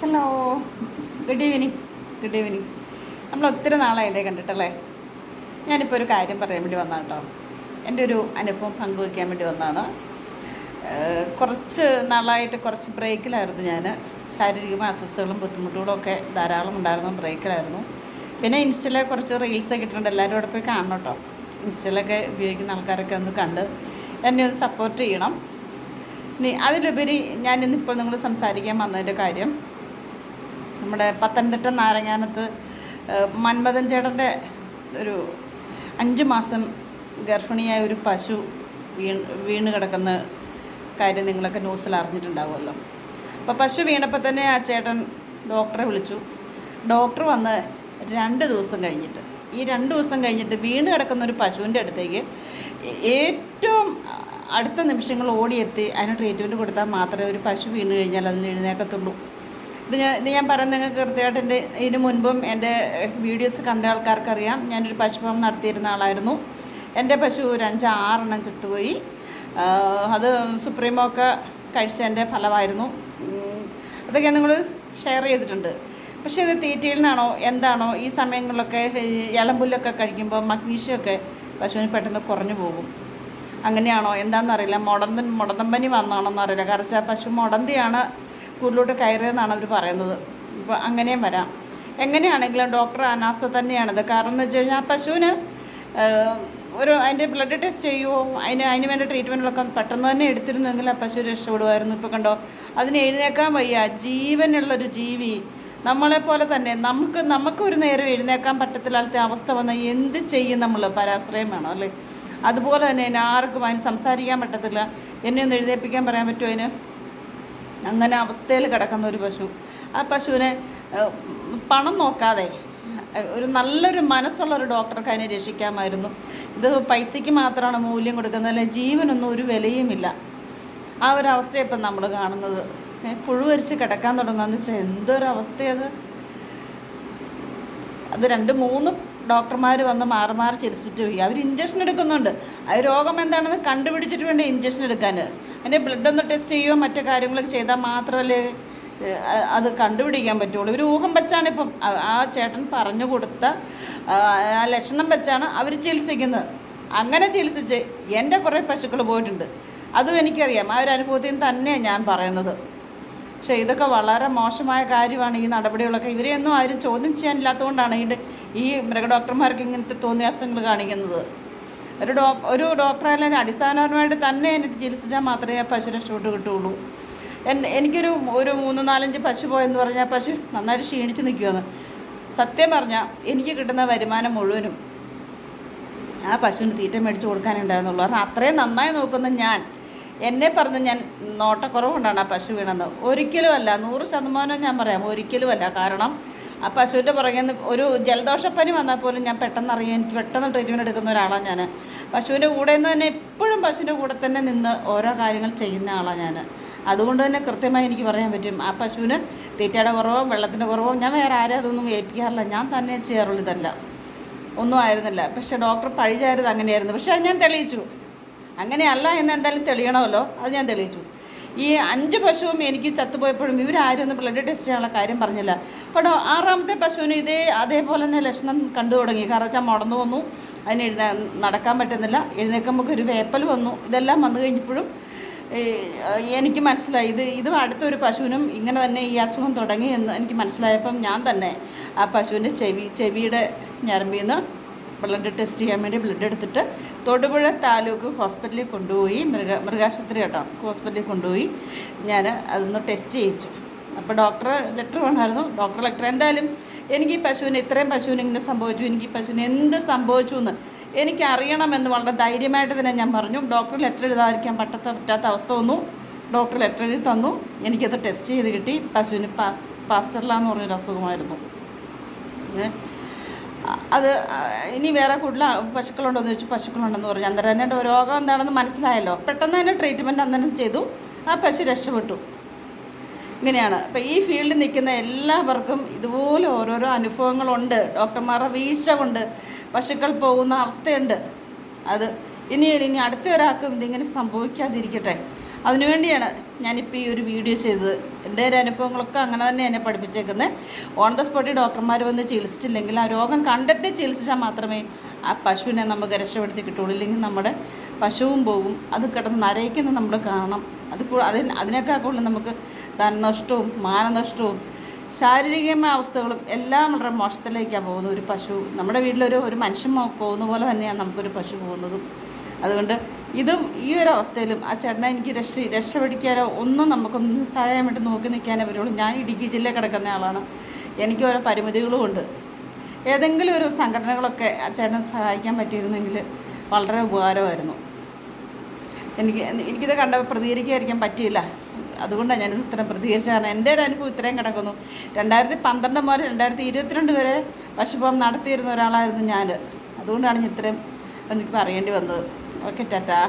Hello good evening good evening നമ്മൾ ഒത്തിരി നാളായില്ലേ കണ്ടിട്ടല്ലേ? ഞാനിപ്പോൾ ഒരു കാര്യം പറയാൻ വേണ്ടി വന്നാണ് കേട്ടോ. എന്റെ ഒരു അനുഭവം പങ്കുവയ്ക്കാൻ വേണ്ടി വന്നതാണ്. കുറച്ച് നാളായിട്ട് കുറച്ച് ബ്രേക്കിലായിരുന്നു ഞാൻ ശാരീരികമായ അസ്വസ്ഥകളും ബുദ്ധിമുട്ടുകളും ഒക്കെ ധാരാളം ഉണ്ടായിരുന്നു ബ്രേക്കിലായിരുന്നു. പിന്നെ ഇൻസ്റ്റയിലെ കുറച്ച് റീൽസൊക്കെ ഇട്ടിട്ടുണ്ട്. എല്ലാവരും അവിടെ പോയി കാണണം കേട്ടോ. ഇൻസ്റ്റയിലൊക്കെ ഉപയോഗിക്കുന്ന ആൾക്കാരൊക്കെ ഒന്ന് കണ്ട് എന്നെ ഒന്ന് സപ്പോർട്ട് ചെയ്യണം. അതിലുപരി ഞാൻ ഇന്നിപ്പോൾ നിങ്ങൾ സംസാരിക്കാൻ വന്നതിന്റെ കാര്യം നമ്മുടെ പത്തനംതിട്ട നാരങ്ങാനത്ത് മന്മഥൻ ചേട്ടന്റെ ഒരു അഞ്ച് മാസം ഗർഭിണിയായ ഒരു പശു വീണ് വീണ് കിടക്കുന്ന കാര്യം നിങ്ങളൊക്കെ ന്യൂസിൽ അറിഞ്ഞിട്ടുണ്ടാവുമല്ലോ. അപ്പോൾ പശു വീണപ്പോൾ തന്നെ ആ ചേട്ടൻ ഡോക്ടറെ വിളിച്ചു. ഡോക്ടർ വന്ന് രണ്ട് ദിവസം കഴിഞ്ഞിട്ട് ഈ രണ്ട് ദിവസം കഴിഞ്ഞിട്ട് വീണ് കിടക്കുന്ന ഒരു പശുവിന്റെ അടുത്തേക്ക് ഏറ്റവും അടുത്ത നിമിഷങ്ങൾ ഓടിയെത്തി അതിന് ട്രീറ്റ്മെന്റ് കൊടുത്താൽ മാത്രമേ ഒരു പശു വീണ് കഴിഞ്ഞാൽ അതിന് എഴുന്നേക്കത്തുള്ളൂ ഇത് ഞാൻ ഇത് ഞാൻ പറയുന്നത് നിങ്ങൾക്ക് കൃത്യമായിട്ട് എന്റെ ഇതിന് മുൻപും എന്റെ വീഡിയോസ് കണ്ട ആൾക്കാർക്കറിയാം. ഞാനൊരു പശുഫാം നടത്തിയിരുന്ന ആളായിരുന്നു. എന്റെ പശു ഒരു അഞ്ച് ആറെണ്ണം ചത്തുപോയി. അത് സുപ്രീമോ ഒക്കെ കഴിച്ചതിന്റെ ഫലമായിരുന്നു. അതൊക്കെ നിങ്ങൾ ഷെയർ ചെയ്തിട്ടുണ്ട്. പക്ഷേ ഇത് തീറ്റയിൽ നിന്നാണോ എന്താണോ ഈ സമയങ്ങളിലൊക്കെ ഇളമ്പുല്ലൊക്കെ കഴിക്കുമ്പോൾ മഗ്നീഷ്യമൊക്കെ പശുവിന് പെട്ടെന്ന് കുറഞ്ഞു പോകും. അങ്ങനെയാണോ എന്താണെന്നറിയില്ല. മുടന്തൻ മുടന്തമ്പനി വന്നാണോ എന്നറിയില്ല കാരണം പശു മുടന്തിയാണ് കൂടുതലോട്ട് കയറിയെന്നാണ് അവർ പറയുന്നത്. ഇപ്പോൾ അങ്ങനെയും വരാം. എങ്ങനെയാണെങ്കിലും ഡോക്ടർ അനാസ്ഥ തന്നെയാണത്. കാരണം എന്ന് വെച്ച് കഴിഞ്ഞാൽ ആ പശുവിന് ഒരു അതിന്റെ ബ്ലഡ് ടെസ്റ്റ് ചെയ്യുമോ അതിന് അതിന് വേണ്ട ട്രീറ്റ്മെന്റിലൊക്കെ പെട്ടെന്ന് തന്നെ എടുത്തിരുന്നെങ്കിൽ ആ പശു രക്ഷപ്പെടുമായിരുന്നു. ഇപ്പോൾ കണ്ടോ അതിന് എഴുന്നേക്കാൻ വയ്യ. ജീവനുള്ളൊരു ജീവി. നമ്മളെപ്പോലെ തന്നെ നമുക്ക് നമുക്കൊരു നേരം എഴുന്നേക്കാൻ പറ്റത്തില്ലാത്ത അവസ്ഥ വന്നാൽ എന്ത് ചെയ്യും നമ്മൾ പരാശ്രയം വേണം അല്ലേ? അതുപോലെ തന്നെ എന്നെ ആർക്കും അതിന് സംസാരിക്കാൻ പറ്റത്തില്ല. എന്നെ ഒന്ന് എഴുന്നേൽപ്പിക്കാൻ പറയാൻ പറ്റുമോ അതിന്? അങ്ങനെ അവസ്ഥയിൽ കിടക്കുന്ന ഒരു പശു. ആ പശുവിനെ പണം നോക്കാതെ ഒരു നല്ലൊരു മനസ്സുള്ള ഒരു ഡോക്ടർക്ക് അതിനെ രക്ഷിക്കാമായിരുന്നു. ഇത് പൈസയ്ക്ക് മാത്രമാണ് മൂല്യം കൊടുക്കുന്നത് ജീവനൊന്നും ഒരു വിലയുമില്ല. ആ ഒരു അവസ്ഥയാണ് ഇപ്പം നമ്മൾ കാണുന്നത്. പുഴുവരിച്ച് കിടക്കാൻ തുടങ്ങുക എന്ന് വെച്ചാൽ എന്തൊരവസ്ഥയത് അത് രണ്ട് മൂന്ന് ഡോക്ടർമാർ വന്ന് മാറി മാറി ചിരിച്ചിട്ട് പോയി അവർ ഇഞ്ചക്ഷൻ എടുക്കുന്നുണ്ട്. അത് രോഗം എന്താണെന്ന് കണ്ടുപിടിച്ചിട്ട് വേണ്ട ഇഞ്ചക്ഷൻ എടുക്കാൻ അതിന്റെ ബ്ലഡ് ഒന്ന് ടെസ്റ്റ് ചെയ്യുകയോ മറ്റു കാര്യങ്ങളൊക്കെ ചെയ്താൽ മാത്രമല്ലേ അത് കണ്ടുപിടിക്കാൻ പറ്റുള്ളൂ. ഒരു ഊഹം വെച്ചാണ് ഇപ്പം ആ- ചേട്ടൻ പറഞ്ഞു കൊടുത്ത ആ, ലക്ഷണം വെച്ചാണ് അവർ ചികിത്സിക്കുന്നത്. അങ്ങനെ ചികിത്സിച്ച് എന്റെ കുറേ പശുക്കൾ പോയിട്ടുണ്ട്. അതും എനിക്കറിയാം. ആ ഒരു അനുഭവത്തിൽ തന്നെയാണ് ഞാൻ പറയുന്നത്. പക്ഷേ ഇതൊക്കെ വളരെ മോശമായ കാര്യമാണ് ഈ നടപടികളൊക്കെ. ഇവരെ ഒന്നും ആരും ചോദ്യം ചെയ്യാനില്ലാത്തതുകൊണ്ടാണ് ഈ ഈ മൃഗഡോക്ടർമാർക്ക് ഇങ്ങനത്തെ തോന്നിയാസങ്ങൾ കാണിക്കുന്നത്. ഒരു ഡോ ഒരു ഡോക്ടറായാലും അടിസ്ഥാനപരമായിട്ട് തന്നെ എന്നിട്ട് ചികിത്സിച്ചാൽ മാത്രമേ പശു രക്ഷപ്പെട്ട് കിട്ടുകയുള്ളൂ. എൻ എനിക്കൊരു ഒരു മൂന്ന് നാലഞ്ച് പശു പോയെന്ന് പറഞ്ഞാൽ പശു നന്നായിട്ട് ക്ഷീണിച്ച് നിൽക്കുമെന്ന് സത്യം പറഞ്ഞാൽ എനിക്ക് കിട്ടുന്ന വരുമാനം മുഴുവനും ആ പശുവിന് തീറ്റ മേടിച്ച് കൊടുക്കാനുണ്ടായിരുന്നുള്ളൂ. കാരണം അത്രയും നന്നായി നോക്കുന്ന ഞാൻ എന്നെ പറഞ്ഞ് ഞാൻ നോട്ടക്കുറവുകൊണ്ടാണ് ആ പശു വീണത്. ഒരിക്കലും അല്ല നൂറ് ശതമാനം ഞാൻ പറയാം ഒരിക്കലും അല്ല. കാരണം ആ പശുവിന്റെ പുറകെ നിന്ന് ഒരു ജലദോഷപ്പനി വന്നാൽ പോലും ഞാൻ പെട്ടെന്ന് അറിയാം എനിക്ക് പെട്ടെന്ന് ട്രീറ്റ്മെന്റ് എടുക്കുന്ന ഒരാളാണ് ഞാൻ പശുവിന്റെ കൂടെ നിന്ന് തന്നെ എപ്പോഴും പശുവിന്റെ കൂടെ തന്നെ നിന്ന് ഓരോ കാര്യങ്ങൾ ചെയ്യുന്ന ആളാണ് ഞാൻ അതുകൊണ്ട് തന്നെ കൃത്യമായി എനിക്ക് പറയാൻ പറ്റും ആ പശുവിന് തീറ്റയുടെ കുറവോ വെള്ളത്തിന്റെ കുറവോ ഞാൻ വേറെ ആരും അതൊന്നും ഏൽപ്പിക്കാറില്ല. ഞാൻ തന്നെ ചെയ്യാറുള്ളൂ ഒന്നും ആയിരുന്നില്ല. പക്ഷേ ഡോക്ടർ പഴിചാരുത് അങ്ങനെയായിരുന്നു. പക്ഷേ അത് ഞാൻ തെളിയിച്ചു. അങ്ങനെയല്ല എന്ന് എന്തായാലും തെളിയണമല്ലോ. അത് ഞാൻ തെളിയിച്ചു. ഈ അഞ്ച് പശുവും എനിക്ക് ചത്തുപോയപ്പോഴും ഇവരാരും ഒന്ന് ബ്ലഡ് ടെസ്റ്റ് ചെയ്യാനുള്ള കാര്യം പറഞ്ഞില്ല. അപ്പോൾ ആറാമത്തെ പശുവിന് ഇതേ അതേപോലെ തന്നെ ലക്ഷണം കണ്ടു തുടങ്ങി. കാരണം വെച്ചാൽ മുടന്നു വന്നു. അതിന് എഴുന്ന നടക്കാൻ പറ്റുന്നില്ല. എഴുന്നേക്കുമ്പോൾ ഒരു വേപ്പൽ വന്നു. ഇതെല്ലാം വന്നു കഴിഞ്ഞപ്പോഴും എനിക്ക് മനസ്സിലായി. ഇത് ഇത് അടുത്തൊരു പശുവിനും ഇങ്ങനെ തന്നെ ഈ അസുഖം തുടങ്ങി എന്ന് എനിക്ക് മനസ്സിലായപ്പം ഞാൻ തന്നെ ആ പശുവിന്റെ ചെവി ചെവിയുടെ ഞരമ്പിൽ നിന്ന് ബ്ലഡ് ടെസ്റ്റ് ചെയ്യാൻ വേണ്ടി ബ്ലഡ് എടുത്തിട്ട് തൊടുപുഴ താലൂക്ക് ഹോസ്പിറ്റലിൽ കൊണ്ടുപോയി മൃഗ മൃഗാശുപത്രി കേട്ടോ ഹോസ്പിറ്റലിൽ കൊണ്ടുപോയി. ഞാൻ അതൊന്ന് ടെസ്റ്റ് ചെയ്യിച്ചു. അപ്പോൾ ഡോക്ടർ ലെറ്റർ വേണമായിരുന്നു. ഡോക്ടർ ലെറ്റർ എന്തായാലും എനിക്ക് ഈ പശുവിന് ഇത്രയും പശുവിന് ഇങ്ങനെ സംഭവിച്ചു എനിക്ക് ഈ പശുവിന് എന്ത് സംഭവിച്ചു എന്ന് എനിക്കറിയണമെന്ന് വളരെ ധൈര്യമായിട്ട് തന്നെ ഞാൻ പറഞ്ഞു. ഡോക്ടർ ലെറ്റർ എഴുതാതിരിക്കാൻ പറ്റാത്ത പറ്റാത്ത അവസ്ഥ വന്നു. ഡോക്ടർ ലെറ്റർ എഴുതി തന്നു. എനിക്കത് ടെസ്റ്റ് ചെയ്ത് കിട്ടി. പശുവിന് പാസ്റ്റർല എന്ന് പറഞ്ഞൊരു അസുഖമായിരുന്നു. ഏ, അ- അത് ഇനി വേറെ കൂടുതൽ പശുക്കളുണ്ടോ എന്ന് ചോദിച്ചു പശുക്കളുണ്ടെന്ന് പറഞ്ഞു. അന്നേരം തന്നെ രോഗം എന്താണെന്ന് മനസ്സിലായല്ലോ. പെട്ടെന്ന് തന്നെ ട്രീറ്റ്മെന്റ് അന്നേരം ചെയ്തു. ആ പശു രക്ഷപ്പെട്ടു. ഇങ്ങനെയാണ്. അപ്പോൾ ഈ ഫീൽഡിൽ നിൽക്കുന്ന എല്ലാവർക്കും ഇതുപോലെ ഓരോരോ അനുഭവങ്ങളുണ്ട്. ഡോക്ടർമാരുടെ വീഴ്ച കൊണ്ട് പശുക്കൾ പോകുന്ന അവസ്ഥയുണ്ട്. അത് ഇനി ഇനി അടുത്ത ഒരാൾക്കും ഇതിങ്ങനെ സംഭവിക്കാതിരിക്കട്ടെ. അതിനുവേണ്ടിയാണ് ഞാനിപ്പോൾ ഈ ഒരു വീഡിയോ ചെയ്തത്. എന്റെ ഒരു അനുഭവങ്ങളൊക്കെ അങ്ങനെ തന്നെ എന്നെ പഠിപ്പിച്ചേക്കുന്നത് ഓൺ ദ സ്പോട്ടിൽ ഡോക്ടർമാർ വന്ന് ചികിത്സിച്ചില്ലെങ്കിൽ ആ രോഗം കണ്ടെത്തി ചികിത്സിച്ചാൽ മാത്രമേ ആ പശുവിനെ നമുക്ക് രക്ഷപ്പെടുത്തി കിട്ടുള്ളൂ. ഇല്ലെങ്കിൽ നമ്മുടെ പശുവും പോകും അത് കിടന്ന് നരയിക്കുന്നത് നമ്മൾ കാണണം. അത് അതിന് അതിനേക്കാൾ കൂടുതൽ നമുക്ക് ധനനഷ്ടവും മാനനഷ്ടവും ശാരീരികമായ അവസ്ഥകളും എല്ലാം വളരെ മോശത്തിലേക്കാണ് പോകുന്നത്. ഒരു പശു നമ്മുടെ വീട്ടിലൊരു ഒരു മനുഷ്യൻ പോകുന്ന പോലെ തന്നെയാണ് നമുക്കൊരു പശു പോകുന്നതും. അതുകൊണ്ട് ഇതും ഈ ഒരു അവസ്ഥയിലും ആ ചേട്ടനെ എനിക്ക് രക്ഷ രക്ഷപ്പെടിക്കാനോ ഒന്നും നമുക്കൊന്നും സഹായമായിട്ട് നോക്കി നിൽക്കാനേ പറ്റുള്ളൂ. ഞാൻ ഇടുക്കി ജില്ലയിൽ കിടക്കുന്ന ആളാണ്. എനിക്ക് ഓരോ പരിമിതികളും ഉണ്ട്. ഏതെങ്കിലും ഒരു സംഘടനകളൊക്കെ ആ ചേട്ടനെ സഹായിക്കാൻ പറ്റിയിരുന്നെങ്കിൽ വളരെ ഉപകാരമായിരുന്നു. എനിക്ക് എനിക്കിത് കണ്ട പ്രതികരിക്കാതിരിക്കാൻ പറ്റിയില്ല. അതുകൊണ്ടാണ് ഞാനിത് ഇത്രയും പ്രതികരിച്ച കാരണം എന്റെ ഒരു അനുഭവം ഇത്രയും കിടക്കുന്നു. രണ്ടായിരത്തി പന്ത്രണ്ട് മുതൽ രണ്ടായിരത്തി ഇരുപത്തിരണ്ട് വരെ പശുപാം നടത്തിയിരുന്ന ഒരാളായിരുന്നു ഞാൻ അതുകൊണ്ടാണ് ഞാൻ ഇത്രയും എനിക്ക് പറയേണ്ടി വന്നത്. ഓക്കെ ടാറ്റാ